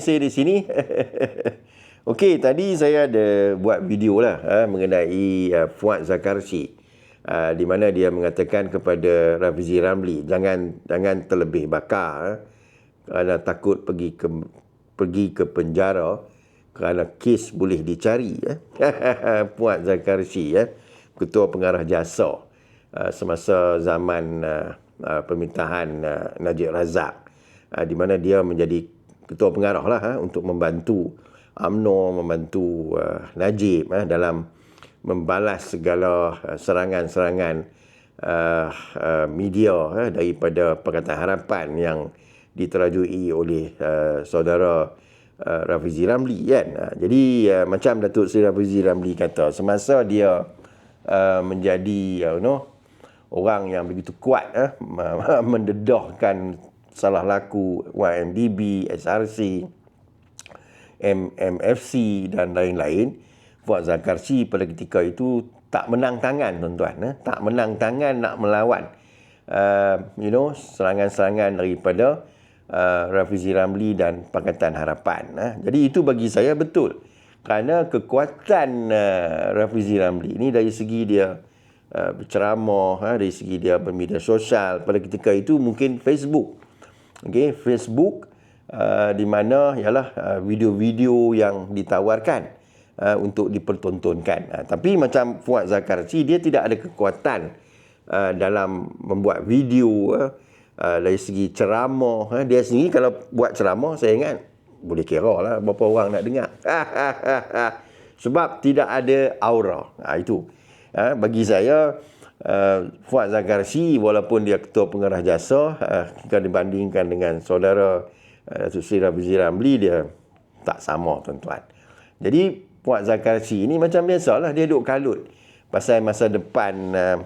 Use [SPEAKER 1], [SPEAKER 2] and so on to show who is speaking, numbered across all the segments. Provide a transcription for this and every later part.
[SPEAKER 1] Saya di sini. Okey, tadi saya ada buat video lah ha, mengenai uh, Fuad Zakarsi. Uh, di mana dia mengatakan kepada Rafizi Ramli jangan jangan terlebih bakar ha, kerana takut pergi ke pergi ke penjara kerana kes boleh dicari ya. Fuad Zakarsi ya, ketua pengarah jasa uh, semasa zaman uh, uh, pemintahan uh, Najib Razak uh, di mana dia menjadi ketua pengarah lah ha, untuk membantu UMNO, membantu uh, Najib uh, dalam membalas segala uh, serangan-serangan uh, uh, media uh, daripada Pakatan Harapan yang diterajui oleh uh, saudara uh, Rafizi Ramli kan. Uh, jadi uh, macam Datuk Seri Rafizi Ramli kata semasa dia uh, menjadi uh, you know, orang yang begitu kuat uh, mendedahkan salah laku YMDB, SRC, MMFC dan lain-lain, Fuad Zakarsi pada ketika itu tak menang tangan tuan-tuan. Eh? Tak menang tangan nak melawan uh, you know, serangan-serangan daripada uh, Rafizi Ramli dan Pakatan Harapan. Eh? Jadi itu bagi saya betul. Kerana kekuatan uh, Rafizi Ramli ini dari segi dia uh, berceramah, uh, dari segi dia bermedia sosial, pada ketika itu mungkin Facebook okay, Facebook uh, di mana ialah uh, video-video yang ditawarkan uh, untuk dipertontonkan. Uh, tapi macam Fuad Zakarci dia tidak ada kekuatan uh, dalam membuat video uh, uh, dari segi ceramah. Uh, dia sendiri kalau buat ceramah saya ingat boleh kira lah berapa orang nak dengar. Sebab tidak ada aura. Uh, itu. Uh, bagi saya uh, Fuad Zakarsi walaupun dia ketua pengarah jasa uh, jika dibandingkan dengan saudara uh, Datuk Seri Rafizi Ramli dia tak sama tuan-tuan. Jadi Fuad Zakarsi ini macam biasalah dia duduk kalut pasal masa depan uh,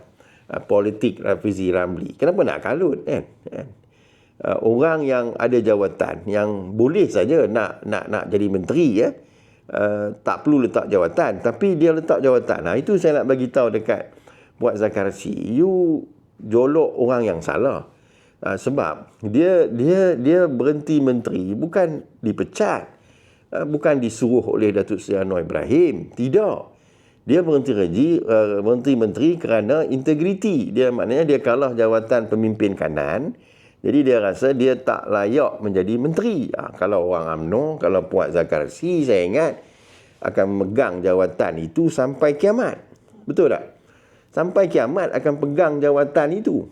[SPEAKER 1] uh, politik Rafizi Ramli. Kenapa nak kalut kan? kan? Uh, orang yang ada jawatan yang boleh saja nak nak nak jadi menteri ya. Uh, tak perlu letak jawatan tapi dia letak jawatan. Nah itu saya nak bagi tahu dekat buat zakarsi you jolok orang yang salah. Uh, sebab dia dia dia berhenti menteri bukan dipecat uh, bukan disuruh oleh Datuk Seri Anwar Ibrahim. Tidak. Dia berhenti reji uh, berhenti menteri kerana integriti. Dia maknanya dia kalah jawatan pemimpin kanan. Jadi dia rasa dia tak layak menjadi menteri. Uh, kalau orang AMNO kalau Puan Zakarsi saya ingat akan memegang jawatan itu sampai kiamat. Betul tak sampai kiamat akan pegang jawatan itu.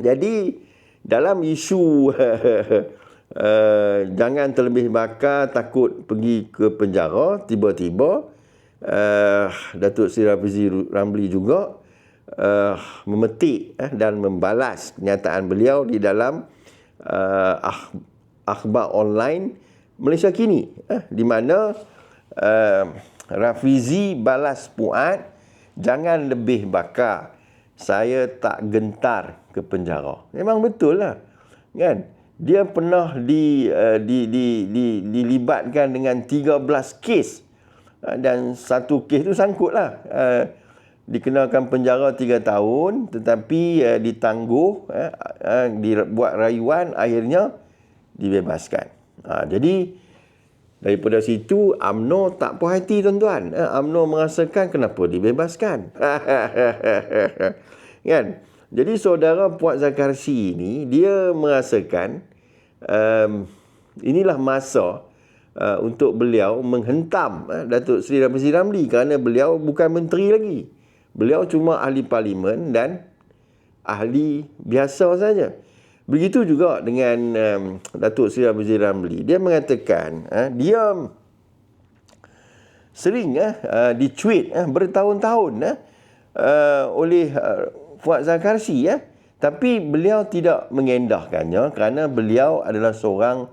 [SPEAKER 1] Jadi dalam isu uh, jangan terlebih bakar takut pergi ke penjara tiba-tiba uh, Datuk Seri Rafizi Ramli juga uh, memetik uh, dan membalas kenyataan beliau di dalam uh, akhbar online Malaysia kini uh, di mana uh, Rafizi balas puat jangan lebih bakar. Saya tak gentar ke penjara. Memang betul lah. Kan? Dia pernah di, uh, di, di, di, dilibatkan dengan 13 kes. Uh, dan satu kes tu sangkut lah. Uh, dikenakan penjara 3 tahun tetapi uh, ditangguh uh, uh, dibuat rayuan akhirnya dibebaskan. Uh, jadi Daripada situ AMNO tak puas hati tuan-tuan. Eh, AMNO merasakan kenapa dibebaskan. kan? Jadi saudara Puat Zakarsi ini dia merasakan um, inilah masa uh, untuk beliau menghentam uh, Datuk Seri Rafizi Ramli kerana beliau bukan menteri lagi. Beliau cuma ahli parlimen dan ahli biasa saja. Begitu juga dengan um, Datuk Seri Abu Ramli. Dia mengatakan uh, dia sering uh, uh, ditweet uh, bertahun-tahun uh, uh, oleh uh, Fuad Zakarsi. Uh, tapi beliau tidak mengendahkannya kerana beliau adalah seorang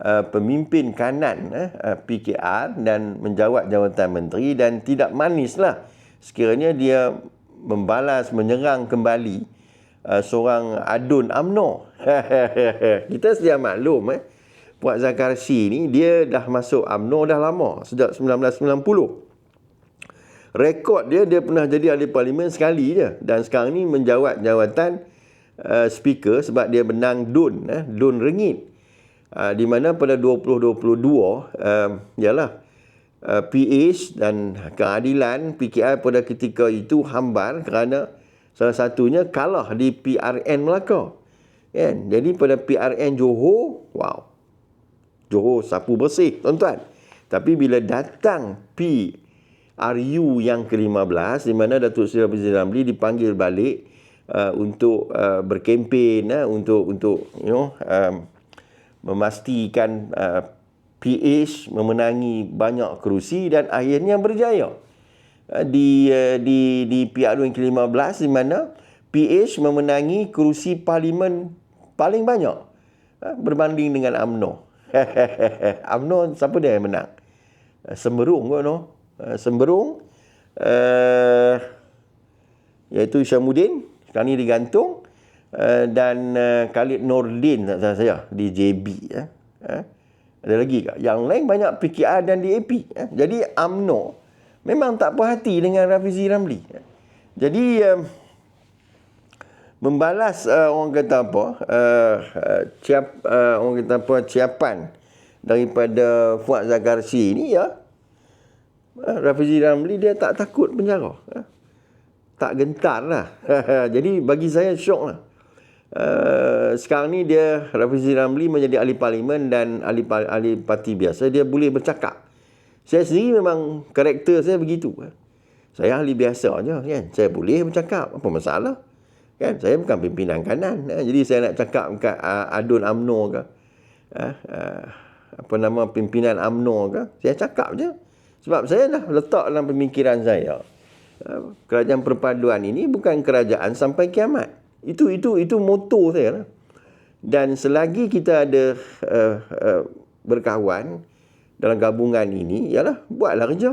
[SPEAKER 1] uh, pemimpin kanan uh, PKR dan menjawat jawatan menteri dan tidak manislah sekiranya dia membalas, menyerang kembali uh, seorang adun AMNO. Kita sedia maklum eh. Puak Zakarsi ni dia dah masuk AMNO dah lama. Sejak 1990. Rekod dia, dia pernah jadi ahli parlimen sekali je. Dan sekarang ni menjawat jawatan uh, speaker sebab dia menang DUN. Eh, DUN Rengit. uh, di mana pada 2022 uh, ialah uh, PH dan keadilan PKI pada ketika itu hambar kerana salah satunya kalah di PRN Melaka. Kan? Jadi pada PRN Johor, wow. Johor sapu bersih, tuan-tuan. Tapi bila datang PRU yang ke-15 di mana Datuk Seri Abdul Ramli dipanggil balik uh, untuk uh, berkempen uh, untuk untuk you know um, memastikan uh, PH memenangi banyak kerusi dan akhirnya berjaya di uh, di di PRU yang ke-15 di mana PH memenangi kerusi parlimen paling banyak uh, berbanding dengan AMNO. AMNO siapa dia yang menang? Semberung kot no. Semberung uh, iaitu Syamuddin sekarang ni digantung uh, dan uh, Khalid Nordin tak salah saya di JB ya. Uh. Ada lagi? Yang lain banyak PKR dan DAP. Eh? Jadi UMNO memang tak puas hati dengan Rafizi Ramli. Eh? Jadi uh, membalas uh, orang kata apa? Uh, uh, ciap, uh, orang kata apa? Ciapan daripada Fuad Zakarsi ni ya. Uh, Rafizi Ramli dia tak takut penjara. Uh, tak gentar lah. Jadi bagi saya syok lah. Uh, sekarang ni dia Rafizi Ramli menjadi ahli parlimen dan ahli, ahli parti biasa dia boleh bercakap saya sendiri memang karakter saya begitu saya ahli biasa aja kan. Saya boleh bercakap apa masalah kan. Saya bukan pimpinan kanan eh? jadi saya nak cakap dekat uh, adun AMNO ke uh, apa nama pimpinan AMNO ke saya cakap je. Sebab saya dah letak dalam pemikiran saya uh, kerajaan perpaduan ini bukan kerajaan sampai kiamat. Itu itu itu moto saya lah. Dan selagi kita ada uh, uh, berkawan dalam gabungan ini, ialah buatlah kerja.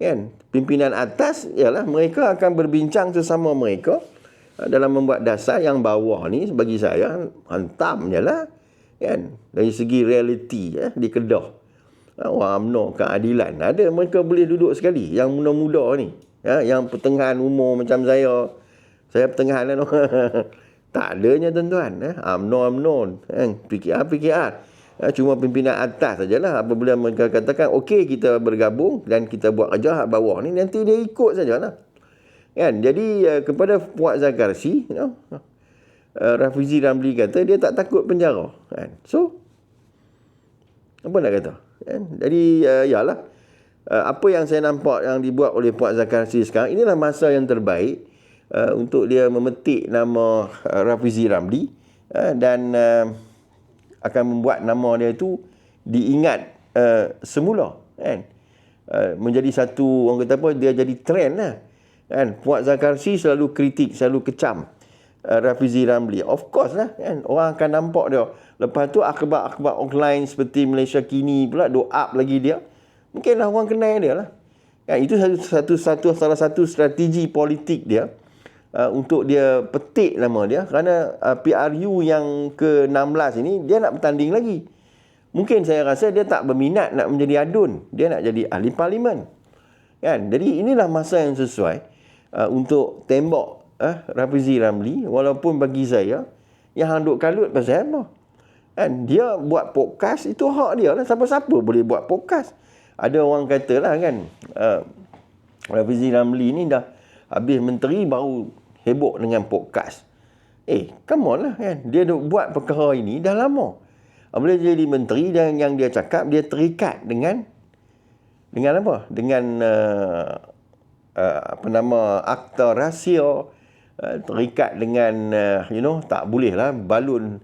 [SPEAKER 1] Kan? Pimpinan atas ialah mereka akan berbincang sesama mereka uh, dalam membuat dasar yang bawah ni bagi saya hantam je lah. Kan? Dari segi realiti ya, di Kedah. Orang UMNO keadilan. Ada mereka boleh duduk sekali. Yang muda-muda ni. Ya, yang pertengahan umur macam saya. Saya pertengahan. No. tak adanya tuan-tuan. Eh. UMNO, UMNO. Eh. PKR, PKR. Eh, cuma pimpinan atas sajalah. Apabila mereka katakan, okey kita bergabung dan kita buat kerja hak bawah ni, nanti dia ikut sajalah. Kan? Jadi uh, kepada Puak Zakarsi, you know, uh, Rafizi Ramli kata dia tak takut penjara. Kan? So, apa nak kata? Kan? Jadi, uh, yalah. Uh, apa yang saya nampak yang dibuat oleh Puak Zakarsi sekarang, inilah masa yang terbaik uh, untuk dia memetik nama uh, Rafizi Ramli uh, dan uh, akan membuat nama dia itu diingat uh, semula kan? Uh, menjadi satu orang kata apa dia jadi trend lah kan? Puak Zakarsi selalu kritik selalu kecam uh, Rafizi Ramli. Of course lah kan? Orang akan nampak dia. Lepas tu akhbar-akhbar online seperti Malaysia kini pula do up lagi dia. Mungkinlah orang kenal dia lah. Kan? Itu satu satu satu salah satu strategi politik dia uh, untuk dia petik nama dia kerana uh, PRU yang ke-16 ini dia nak bertanding lagi. Mungkin saya rasa dia tak berminat nak menjadi adun. Dia nak jadi ahli parlimen. Kan? Jadi inilah masa yang sesuai uh, untuk tembak uh, Rafizi Ramli walaupun bagi saya yang handuk kalut pasal apa? Kan? Dia buat podcast itu hak dia lah. Siapa-siapa boleh buat podcast. Ada orang kata lah kan uh, Rafizi Ramli ni dah habis menteri baru heboh dengan podcast. Eh, come on lah kan. Dia buat perkara ini dah lama. Bila dia jadi menteri dan yang dia cakap dia terikat dengan dengan apa? Dengan uh, uh, apa nama akta rahsia uh, terikat dengan uh, you know tak boleh lah balun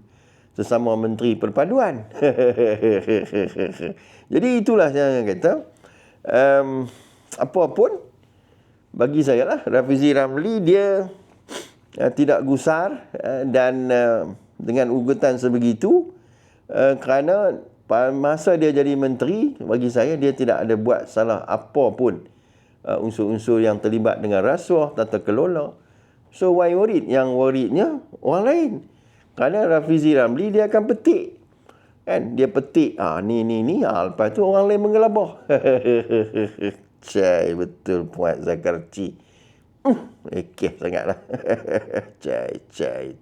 [SPEAKER 1] sesama menteri perpaduan. Jadi itulah yang kata um, apa pun bagi saya lah Rafizi Ramli dia uh, tidak gusar uh, dan uh, dengan ugutan sebegitu kerana masa dia jadi menteri bagi saya dia tidak ada buat salah apa pun. Unsur-unsur yang terlibat dengan rasuah tata kelola. So why worried? Yang worriednya orang lain. Kerana Rafizi Ramli dia akan petik. Kan? Dia petik ah ni ni ni. Ah, lepas tu orang lain menggelabah. Cai betul puan Zakarci ekeh sangatlah. cai, cai.